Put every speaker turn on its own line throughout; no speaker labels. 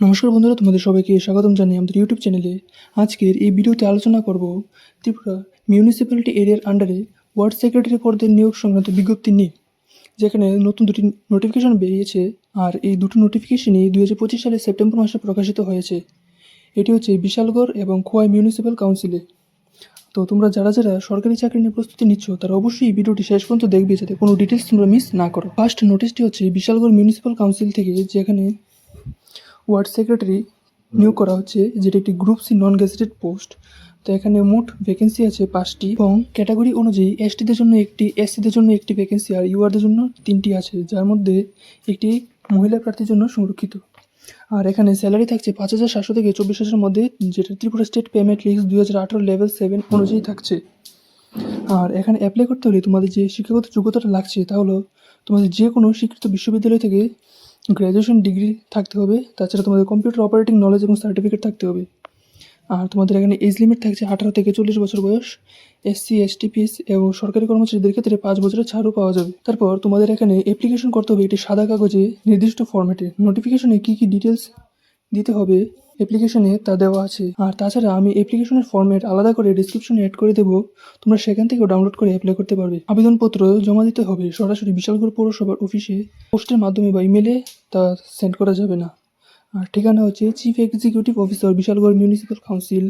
নমস্কার বন্ধুরা, তোমাদের সবাইকে স্বাগতম জানাই আমাদের ইউটিউব চ্যানেলে আজকের এই ভিডিওতে আলোচনা করব ত্রিপুরা মিউনিসিপ্যালিটি এরিয়ার আন্ডারে ওয়ার্ড সেক্রেটারি পদের নিয়োগ সংক্রান্ত বিজ্ঞপ্তি নিয়ে, যেখানে নতুন দুটি নোটিফিকেশন বেরিয়েছে আর এই দুটো নোটিফিকেশনই দুই হাজার পঁচিশ সালের সেপ্টেম্বর মাসে প্রকাশিত হয়েছে। এটি হচ্ছে বিশালগড় এবং খোয়াই মিউনিসিপ্যাল কাউন্সিলে তো তোমরা যারা যারা সরকারি চাকরি নিয়ে প্রস্তুতি নিচ্ছ, তারা অবশ্যই ভিডিওটি শেষ পর্যন্ত দেখবে যাতে কোনো ডিটেলস তোমরা মিস না করো। ফার্স্ট নোটিশটি হচ্ছে বিশালগড় মিউনিসিপ্যাল কাউন্সিল থেকে, যেখানে ওয়ার্ড সেক্রেটারি নিয়োগ করা হচ্ছে, যেটি একটি group C non gazetted post তো এখানে মোট ভ্যাকেন্সি আছে পাঁচটি এবং ক্যাটাগরি অনুযায়ী এসটিদের জন্য একটি এসসিদের জন্য একটি ভ্যাকেন্সি আর ইউআরদের জন্য তিনটি আছে, যার মধ্যে একটি মহিলা প্রার্থীর জন্য সংরক্ষিত। আর এখানে স্যালারি থাকছে পাঁচ হাজার সাতশো থেকে চব্বিশ হাজারের মধ্যে, যেটা ত্রিপুরা স্টেট পেমেন্ট লিস্ট দুই হাজার আঠারো লেভেল সেভেন অনুযায়ী থাকছে। আর এখানে অ্যাপ্লাই করতে হলে তোমাদের যে শিক্ষাগত যোগ্যতাটা লাগছে তা হলো তোমাদের যে কোনো স্বীকৃত বিশ্ববিদ্যালয় থেকে গ্র্যাজুয়েশন ডিগ্রি থাকতে হবে। তাছাড়া তোমাদের কম্পিউটার অপারেটিং নলেজ এবং সার্টিফিকেট থাকতে হবে। আর তোমাদের এখানে এজ লিমিট থাকছে আঠারো থেকে চল্লিশ বছর বয়স। এসসি এসটি পিএস এবং সরকারি কর্মচারীদের ক্ষেত্রে পাঁচ বছরের ছাড়ও পাওয়া যাবে। তারপর তোমাদের এখানে অ্যাপ্লিকেশন করতে হবে একটি সাদা কাগজে নির্দিষ্ট ফর্ম্যাটে নোটিফিকেশনে কী কী ডিটেলস দিতে হবে অ্যাপ্লিকেশনে তা দেওয়া আছে। আর তাছাড়া আমি অ্যাপ্লিকেশনের ফর্মেট আলাদা করে ডিসক্রিপশনে অ্যাড করে দেবো। তোমরা সেখান থেকেও ডাউনলোড করে অ্যাপ্লাই করতে পারবে। আবেদনপত্র জমা দিতে হবে সরাসরি বিশালগড় পৌরসভার অফিসে পোস্টের মাধ্যমে বা ইমেলে তা সেন্ড করা যাবে না। আর ঠিকানা হচ্ছে chief executive officer Bishalgarh municipal council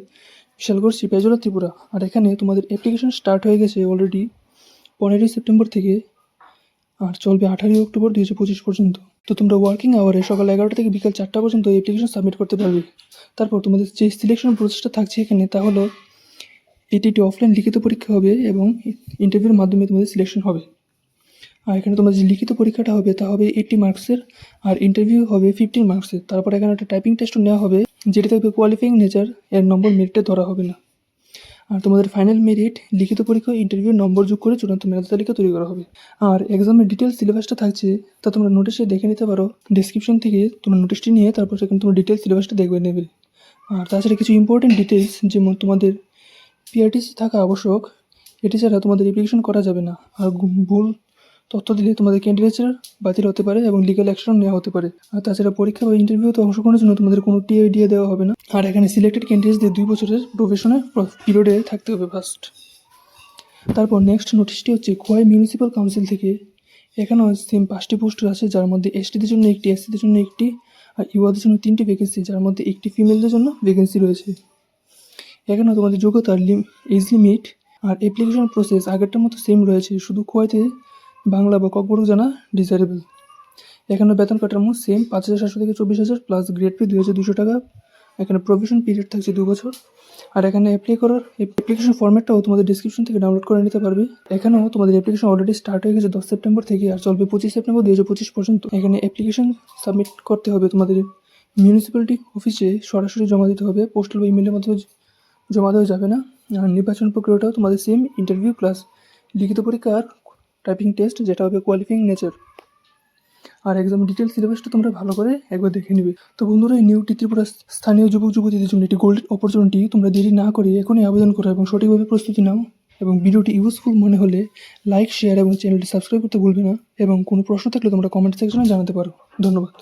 Bishalgarh Sepahijala Tripura. আর এখানে তোমাদের অ্যাপ্লিকেশন স্টার্ট হয়ে গেছে অলরেডি পনেরোই সেপ্টেম্বর থেকে আর চলবে আঠারোই অক্টোবর দুই পঁচিশ পর্যন্ত। তো তোমরা ওয়ার্কিং আওয়ারে সকাল এগারোটা থেকে বিকাল চারটা পর্যন্ত অ্যাপ্লিকেশন সাবমিট করতে পারবে। তারপর তোমাদের যে সিলেকশন প্রসেসটা থাকছে এখানে, তা হলো এটি একটি অফলাইন লিখিত পরীক্ষা হবে এবং ইন্টারভিউর মাধ্যমে তোমাদের সিলেকশন হবে। আর এখানে তোমাদের যে লিখিত পরীক্ষাটা হবে, তা হবে এইটটি মার্কসের আর ইন্টারভিউ হবে ফিফটিন মার্কসের তারপর এখানে একটা টাইপিং টেস্টও নেওয়া হবে, যেটি থাকবে কোয়ালিফাইং নেচার এর নম্বর মেরিটে ধরা হবে না। আর তোমাদের ফাইনাল মেরিট লিখিত পরীক্ষা ইন্টারভিউ নম্বর যোগ করে চূড়ান্ত মেধা তালিকা তৈরি করা হবে। আর এক্সামের ডিটেলস সিলেবাসটা থাকছে, তা তোমরা নোটিশে দেখে নিতে পারো। ডিসক্রিপশন থেকে তোমরা নোটিশটি নিয়ে তারপর সেখানে তোমরা ডিটেলস সিলেবাসটা দেখবে নেবে। আর তাছাড়া কিছু ইম্পর্টেন্ট ডিটেলস যেমন তোমাদের পিআরটিসি থাকা আবশ্যক, এটি ছাড়া তোমাদের অ্যাপ্লিকেশন করা যাবে না। আর ভুল তথ্য দিলে তোমাদের ক্যান্ডিডেটসের বাতিল হতে পারে এবং লিগাল অ্যাকশন নেওয়া হতে পারে। আর তাছাড়া পরীক্ষা বা ইন্টারভিউতে অংশগ্রহণের জন্য তোমাদের কোনো টিআইডিএ দেওয়া হবে না। আর এখানে সিলেক্টেড ক্যান্ডিডেটসদের দুই বছরের প্রফেশনাল পিরিয়ডে থাকতে হবে ফার্স্ট তারপর নেক্সট নোটিশটি হচ্ছে খোয়াই মিউনিসিপ্যাল কাউন্সিল থেকে। এখানেও সেম পাঁচটি পোস্ট আছে, যার মধ্যে এসটিদের জন্য একটি এসসিদের জন্য একটি, আর ইউআদের জন্য তিনটি ভ্যাকেন্সি যার মধ্যে একটি ফিমেলদের জন্য ভ্যাকেন্সি রয়েছে। এখানেও তোমাদের যোগ্যতার লিম এজ লিমিট আর অ্যাপ্লিকেশন প্রসেস আগেরটার মতো সেম রয়েছে, শুধু খোয়াইতে বাংলা বা ককবরক জানা ডিজারেবল এখানে বেতন কাঠামো সেম পাঁচ হাজার সাতশো থেকে চব্বিশ হাজার প্লাস গ্রেড পে দুই হাজার দুশো টাকা। এখানে প্রভিশন পিরিয়ড থাকছে দু বছর। আর এখানে অ্যাপ্লাই করার অ্যাপ্লিকেশন ফর্ম্যাটটাও তোমাদের ডিসক্রিপশন থেকে ডাউনলোড করে নিতে পারবে। এখানেও তোমাদের অ্যাপ্লিকেশন অলরেডি স্টার্ট হয়ে গেছে দশ সেপ্টেম্বর থেকে আর চলবে পঁচিশ সেপ্টেম্বর দুই হাজার পঁচিশ পর্যন্ত। এখানে অ্যাপ্লিকেশন সাবমিট করতে হবে তোমাদের। মিউনিসিপ্যালিটি অফিসে সরাসরি জমা দিতে হবে। পোস্টাল বা ইমেলের মাধ্যমে জমা দেওয়া যাবে না। আর নির্বাচন প্রক্রিয়াটাও তোমাদের সেম ইন্টারভিউ প্লাস লিখিত পরীক্ষা আর টাইপিং টেস্ট যেটা হবে কোয়ালিফাইং নেচার আর একদম ডিটেল সিলেবাসটা তোমরা ভালো করে একবার দেখে নিবে। তো বন্ধুরা, এই নিউ ত্রিপুরা স্থানীয় যুবক, যুবতীদের জন্য একটি গোল্ডেন অপরচুনিটি তোমরা দেরি না করে এখনই আবেদন করো এবং সঠিকভাবে প্রস্তুতি নাও এবং ভিডিওটি ইউজফুল মনে হলে লাইক শেয়ার এবং চ্যানেলটি সাবস্ক্রাইব করতে ভুলবে না এবং কোনো প্রশ্ন থাকলে তোমরা কমেন্ট সেকশনে জানাতে পারো। ধন্যবাদ।